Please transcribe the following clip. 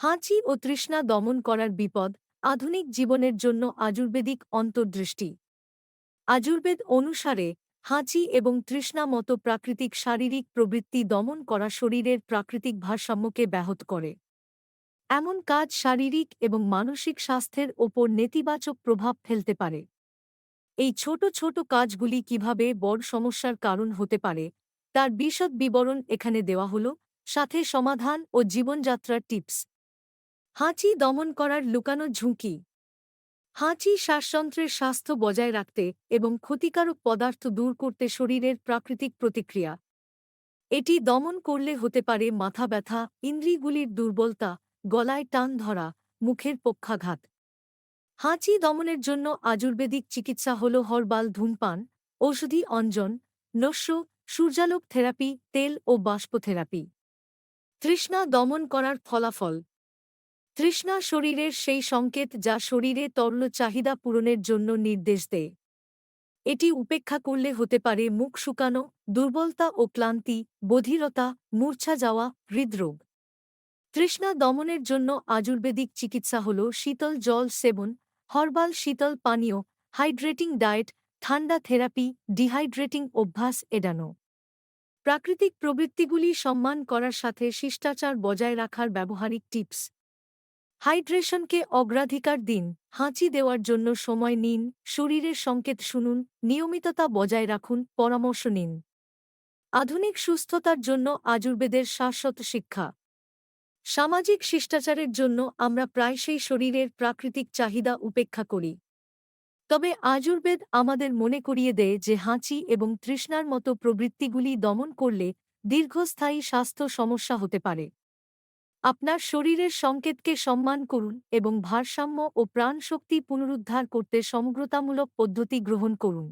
হাঁচি ও তৃষ্ণা দমন করার বিপদ আধুনিক জীবনের জন্য আজুর্বেদিক অন্তর্দৃষ্টি। আজুর্বেদ অনুসারে হাঁচি এবং তৃষ্ণা মতো প্রাকৃতিক শারীরিক প্রবৃত্তি দমন করা শরীরের প্রাকৃতিক ভারসাম্যকে ব্যাহত করে। এমন কাজ শারীরিক এবং মানসিক স্বাস্থ্যের ওপর নেতিবাচক প্রভাব ফেলতে পারে। এই ছোট ছোট কাজগুলি কীভাবে বড় সমস্যার কারণ হতে পারে, তার বিশদ বিবরণ এখানে দেওয়া হল। সাথে সমাধান ও জীবনযাত্রার টিপস। হাঁচি দমন করার লুকানো ঝুঁকি। হাঁচি শ্বাসযন্ত্রের স্বাস্থ্য বজায় রাখতে এবং ক্ষতিকারক পদার্থ দূর করতে শরীরের প্রাকৃতিক প্রতিক্রিয়া। এটি দমন করলে হতে পারে মাথা ব্যথা, ইন্দ্রিয়গুলির দুর্বলতা, গলায় টান ধরা, মুখের পক্ষাঘাত। হাঁচি দমনের জন্য আজুর্বেদিক চিকিৎসা হল হরবাল ধূমপান, ঔষধি অঞ্জন, নস্য, সূর্যালোক থেরাপি, তেল ও বাষ্প থেরাপি তৃষ্ণা দমন করার ফলাফল তৃষ্ণা শরীরের সেই সংকেত যা শরীরে তরল চাহিদা পূরণের জন্য নির্দেশ দেয়। এটি উপেক্ষা করলে হতে পারে মুখ শুকানো, দুর্বলতা ও ক্লান্তি, বধিরতা, মূর্ছা যাওয়া, হৃদরোগ। তৃষ্ণা দমনের জন্য আজুর্বেদিক চিকিৎসা হল শীতল জল সেবন, হরবাল শীতল পানীয়, হাইড্রেটিং ডায়েট, ঠান্ডা থেরাপি, ডিহাইড্রেটিং অভ্যাস এড়ানো। প্রাকৃতিক প্রবৃত্তিগুলি সম্মান করার সাথে শিষ্টাচার বজায় রাখার ব্যবহারিক টিপস। হাইড্রেশনকে অগ্রাধিকার দিন, হাঁচি দেওয়ার জন্য সময় নিন, শরীরের সংকেত শুনুন, নিয়মিততা বজায় রাখুন, পরামর্শ নিন। আধুনিক সুস্থতার জন্য আজুর্বেদের শাশ্বত শিক্ষা। সামাজিক শিষ্টাচারের জন্য আমরা প্রায়শই শরীরের প্রাকৃতিক চাহিদা উপেক্ষা করি। তবে আজুর্বেদ আমাদের মনে করিয়ে দেয় যে হাঁচি এবং তৃষ্ণার মতো প্রবৃত্তিগুলি দমন করলে দীর্ঘস্থায়ী স্বাস্থ্য সমস্যা হতে পারে। আপনার শরীরের সংকেতকে সম্মান করুন এবং ভারসাম্য ও প্রাণশক্তি পুনরুদ্ধার করতে সমগ্রতামূলক পদ্ধতি গ্রহণ করুন।